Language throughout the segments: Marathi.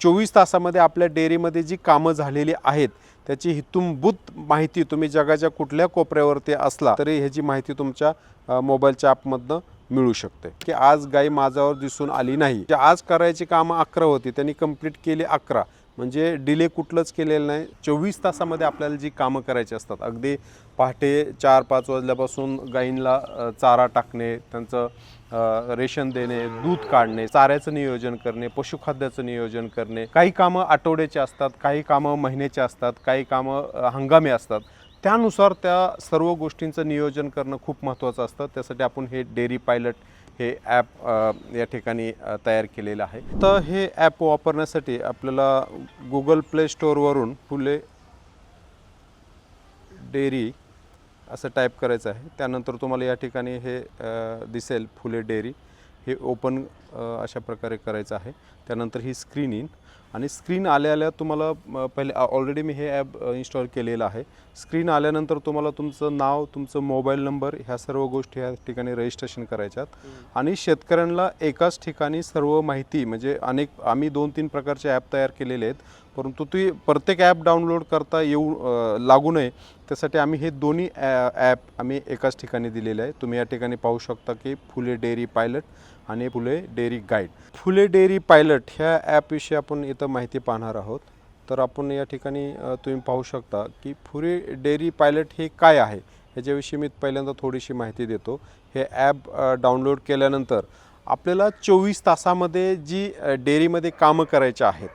चोवीस तासामध्ये आपल्या डेअरीमध्ये जी कामं झालेली आहेत त्याची हितुंभूत माहिती तुम्ही जगाच्या कुठल्या कोपऱ्यावरती असला तरी ह्याची माहिती तुमच्या मोबाईलच्या ॲपमधनं मिळू शकते. की आज गाई माझ्यावर दिसून आली नाही. जे आज करायची कामं अकरा होती त्यांनी कंप्लीट केली अकरा. म्हणजे डिले कुठलंच केलेलं नाही. चोवीस तासामध्ये आपल्याला जी कामं करायची असतात अगदी पहाटे चार पाच वाजल्यापासून गाईंना चारा टाकणे त्यांचं रेशन देणे दूध काढणे चाऱ्याचं नियोजन करणे पशुखाद्याचं नियोजन करणे. काही कामं आठवड्याचे असतात काही कामं महिन्याचे असतात काही कामं हंगामी असतात. त्यानुसार त्या सर्व गोष्टींचं नियोजन करणं खूप महत्त्वाचं असतं. त्यासाठी आपण हे डेअरी पायलट हे ॲप या ठिकाणी तयार केलेलं आहे. तर हे ॲप वापरण्यासाठी आपल्याला गुगल प्ले स्टोअरवरून फुले डेअरी असं टाईप करायचं आहे. त्यानंतर तुम्हाला या ठिकाणी हे दिसेल फुले डेअरी. हे ओपन अशा प्रकारे करायचं आहे. त्यानंतर ही स्क्रीन इन आणि स्क्रीन आल्या आल्या तुम्हाला पहिले ऑलरेडी मी हे ॲप इन्स्टॉल केलेलं आहे. स्क्रीन आल्यानंतर तुम्हाला तुमचं नाव तुमचं मोबाईल नंबर ह्या सर्व गोष्टी या ठिकाणी रजिस्ट्रेशन करायच्यात. आणि शेतकऱ्यांना एकाच ठिकाणी सर्व माहिती म्हणजे अनेक आम्ही दोन तीन प्रकारचे ॲप तयार केलेले आहेत. परंतु ती प्रत्येक ॲप डाउनलोड करता येऊ लागू नये. त्यासाठी आम्ही हे दोन्ही ॲप आम्ही एकाच ठिकाणी दिलेले आहे तुम्ही या ठिकाणी पाहू शकता की फुले डेअरी पायलट आणि Phule dairy guide. Phule dairy pilot ह्या ॲपविषयी आपण इथं माहिती पाहणार आहोत. तर आपण या ठिकाणी तुम्ही पाहू शकता की फुले डेअरी पायलट हे काय आहे ह्याच्याविषयी मी पहिल्यांदा थोडीशी माहिती देतो. हे ॲप डाउनलोड केल्यानंतर आपल्याला चोवीस तासामध्ये जी डेअरीमध्ये कामं करायची आहेत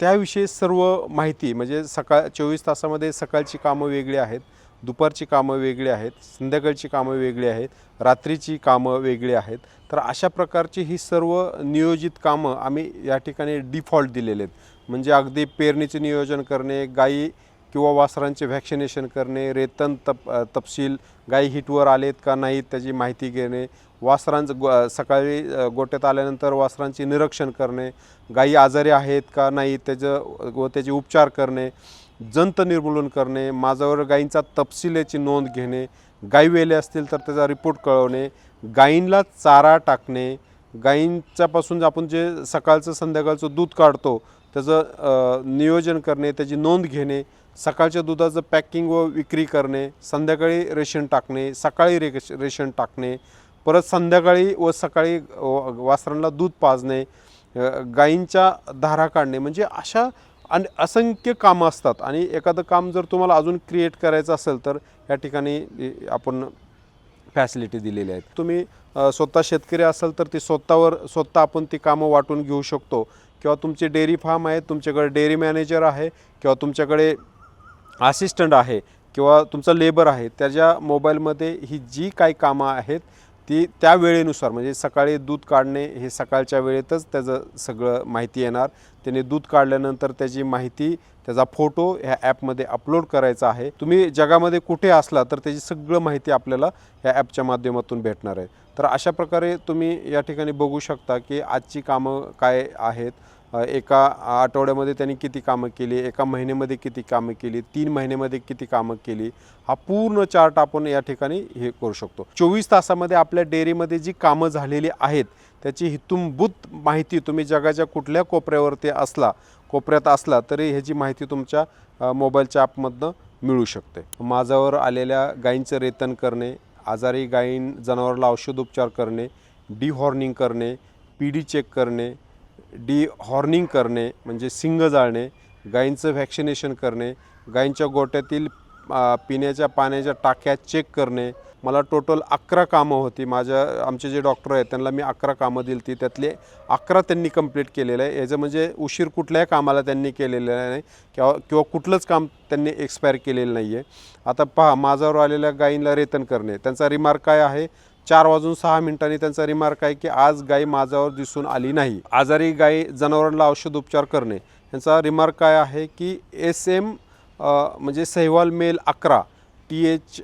त्याविषयी सर्व माहिती म्हणजे सकाळ चोवीस तासामध्ये सकाळची कामं वेगळी आहेत. दुपारची कामं वेगळी आहेत संध्याकाळची कामं वेगळी आहेत रात्रीची कामं वेगळी आहेत. तर अशा प्रकारची ही सर्व नियोजित कामं आम्ही या ठिकाणी डिफॉल्ट दिलेले आहेत. म्हणजे अगदी पेरणीचे नियोजन करणे गायी किंवा वासरांचे व्हॅक्सिनेशन करणे रेतन तप तपशील गायी हिटवर आलेत का नाहीत त्याची माहिती घेणे वासरांचं गो सकाळी गोट्यात आल्यानंतर वासरांचे निरीक्षण करणे गायी आजारी आहेत का नाही त्याचं व त्याचे उपचार करणे जंत निर्मूलन करणे माझ्यावर गायींचा तपशील याची नोंद घेणे गायी वेले असतील तर त्याचा रिपोर्ट कळवणे गायींला चारा टाकणे गायींच्यापासून आपण जे सकाळचं संध्याकाळचं दूध काढतो त्याचं नियोजन करणे त्याची नोंद घेणे सकाळच्या दुधाचं पॅकिंग व विक्री करणे संध्याकाळी रेशन टाकणे सकाळी रे रेशन टाकणे परत संध्याकाळी व सकाळी वासरांना दूध पाजणे गायींच्या धारा काढणे म्हणजे अशा आणि असंख्य कामं असतात. आणि एखादं काम जर तुम्हाला अजून क्रिएट करायचं असेल तर या ठिकाणी आपण फॅसिलिटी दिलेली आहेत. तुम्ही स्वतः शेतकरी असाल तर ती स्वतःवर स्वतः आपण ती कामं वाटून घेऊ शकतो. किंवा तुमचे डेअरी फार्म आहे तुमच्याकडे डेअरी मॅनेजर आहे किंवा तुमच्याकडे असिस्टंट आहे किंवा तुमचा लेबर आहे त्याच्या मोबाईलमध्ये ही जी काही कामं आहेत ती त्या वेळेनुसार म्हणजे सकाळी दूध काढणे हे सकाळच्या वेळेतच त्याचं सगळं माहिती येणार. त्याने दूध काढल्यानंतर त्याची माहिती त्याचा फोटो ह्या ॲपमध्ये अपलोड करायचा आहे. तुम्ही जगामध्ये कुठे असला तर त्याची सगळं माहिती आपल्याला ह्या ॲपच्या माध्यमातून भेटणार आहे. तर अशा प्रकारे तुम्ही या ठिकाणी बघू शकता की आजची कामं काय आहेत एका आठवड्यामध्ये त्यांनी किती कामं केली एका महिन्यामध्ये किती कामं केली तीन महिन्यामध्ये किती कामं केली हा पूर्ण चार्ट आपण या ठिकाणी हे करू शकतो. चोवीस तासामध्ये आपल्या डेअरीमध्ये जी कामं झालेली आहेत त्याची हितुंभूत माहिती तुम्ही जगाच्या कुठल्या कोपऱ्यावरती असला कोपऱ्यात असला तरी ह्याची माहिती तुमच्या मोबाईलच्या ॲपमधनं मिळू शकते. माझ्यावर आलेल्या गायींचं रेतन करणे आजारी गायीं जनावराला औषधोपचार करणे डिहॉर्निंग करणे पी डी चेक करणे डी हॉर्निंग करणे म्हणजे सिंग जाळणे गायींचं व्हॅक्सिनेशन करणे गायींच्या गोट्यातील पिण्याच्या पाण्याच्या टाक्या चेक करणे. मला टोटल अकरा कामं होती. माझ्या आमचे जे डॉक्टर आहेत त्यांना मी अकरा कामं दिली ती त्यातले अकरा त्यांनी कंप्लीट केलेलं आहे. याचं म्हणजे उशीर कुठल्याही कामाला त्यांनी केलेलं नाही किंवा किंवा कुठलंच काम त्यांनी एक्सपायर केलेलं नाही आहे आता पहा माझ्यावर आलेल्या गायींना रेतन करणे. त्यांचा रिमार्क काय आहे? चार वाजून सहा मिनिटांनी त्यांचा रिमार्क आहे की आज गाय माझ्यावर दिसून आली नाही. आजारी गाय जनावरांना औषधोपचार करणे. यांचा रिमार्क काय आहे की एस एम म्हणजे सहवाल मेल अकरा T H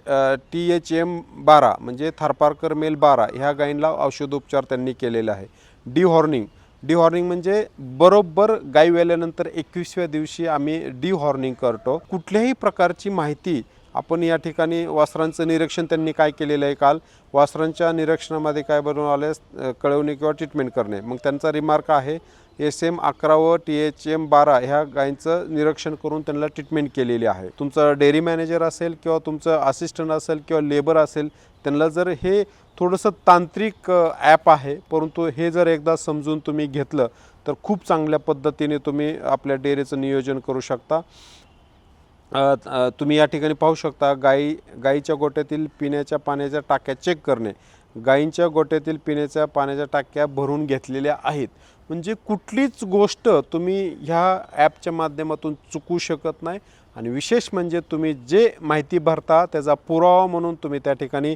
T H M बारा म्हणजे थारपारकर मेल बारा ह्या गायींना औषधोपचार त्यांनी केलेला आहे. D horning. डी हॉर्निंग म्हणजे बरोबर गाई वेल्यानंतर एकवीसव्या दिवशी आम्ही डी हॉर्निंग करतो. कुठल्याही प्रकारची माहिती आपण या ठिकाणी वासरांचं निरीक्षण त्यांनी काय केलेलं आहे काल? वासरांच्या निरीक्षणामध्ये काय बनवून आले कळवणे किंवा ट्रीटमेंट करणे. मग त्यांचा रिमार्क आहे एस एम अकरा व टी एच एम बारा ह्या गायींचं निरीक्षण करून त्यांना ट्रीटमेंट केलेली आहे. तुमचं डेअरी मॅनेजर असेल किंवा तुमचं असिस्टंट असेल किंवा लेबर असेल त्यांना जर हे थोडंसं तांत्रिक ॲप आहे परंतु हे जर एकदा समजून तुम्ही घेतलं तर खूप चांगल्या पद्धतीने तुम्ही आपल्या डेअरीचं नियोजन करू शकता. तुम्ही या ठिकाणी पाहू शकता गाई गाईच्या गोट्यातील पिण्याच्या पाण्याच्या टाक्या चेक करणे. गाईंच्या गोट्यातील पिण्याच्या पाण्याच्या टाक्या भरून घेतलेल्या आहेत. म्हणजे कुठलीच गोष्ट तुम्ही ह्या ॲपच्या माध्यमातून चुकू शकत नाही आणि विशेष म्हणजे तुम्ही जे माहिती भरता त्याचा पुरावा म्हणून तुम्ही त्या ठिकाणी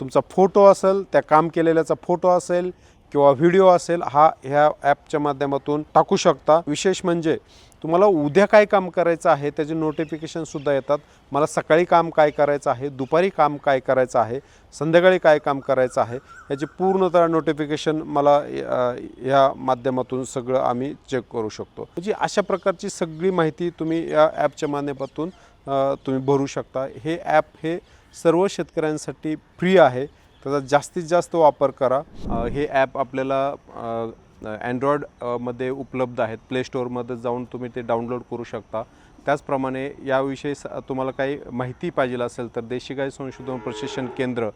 तुमचा फोटो असेल त्या काम केलेल्याचा फोटो असेल किंवा व्हिडिओ असेल हा ह्या ॲपच्या माध्यमातून टाकू शकता. विशेष म्हणजे तुम्हाला उद्या काय काम करायचं आहे? त्याचे नोटिफिकेशनसुद्धा येतात. मला सकाळी काम काय करायचं आहे? दुपारी काम काय करायचं आहे? संध्याकाळी काय काम करायचं आहे? याचे पूर्णतः नोटिफिकेशन मला या माध्यमातून सगळं आम्ही चेक करू शकतो. म्हणजे अशा प्रकारची सगळी माहिती तुम्ही या ॲपच्या माध्यमातून तुम्ही भरू शकता. हे ॲप हे सर्व शेतकऱ्यांसाठी फ्री आहे. त्याचा जास्तीत जास्त वापर करा. हे ॲप आपल्याला अँड्रॉईडमध्ये उपलब्ध आहेत. प्ले स्टोअरमध्ये जाऊन तुम्ही ते डाउनलोड करू शकता. त्याचप्रमाणे याविषयी स तुम्हाला काही माहिती पाहिजे असेल तर देशी गाय संशोधन प्रशिक्षण केंद्र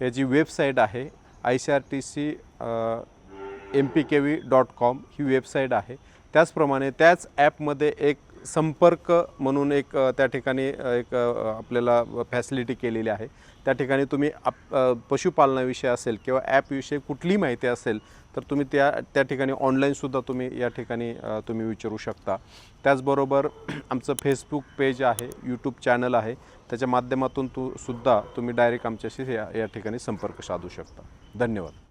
याची वेबसाईट आहे I C R T C M P K V dot com he website आहे. त्याचप्रमाणे त्याच ॲपमध्ये एक संपर्क म्हणून एक त्या ठिकाणी एक आपल्याला फॅसिलिटी केलेली आहे. त्या ठिकाणी तुम्ही आप पशुपालनाविषयी असेल किंवा ॲपविषयी कुठलीही माहिती असेल तर तुम्ही त्या त्या ठिकाणी ऑनलाईनसुद्धा तुम्ही या ठिकाणी तुम्ही विचारू शकता. त्याचबरोबर आमचं फेसबुक पेज आहे यूट्यूब चॅनल आहे. त्याच्या माध्यमातून तू सुद्धा तुम्ही डायरेक्ट आमच्याशी या या ठिकाणी संपर्क साधू शकता. धन्यवाद.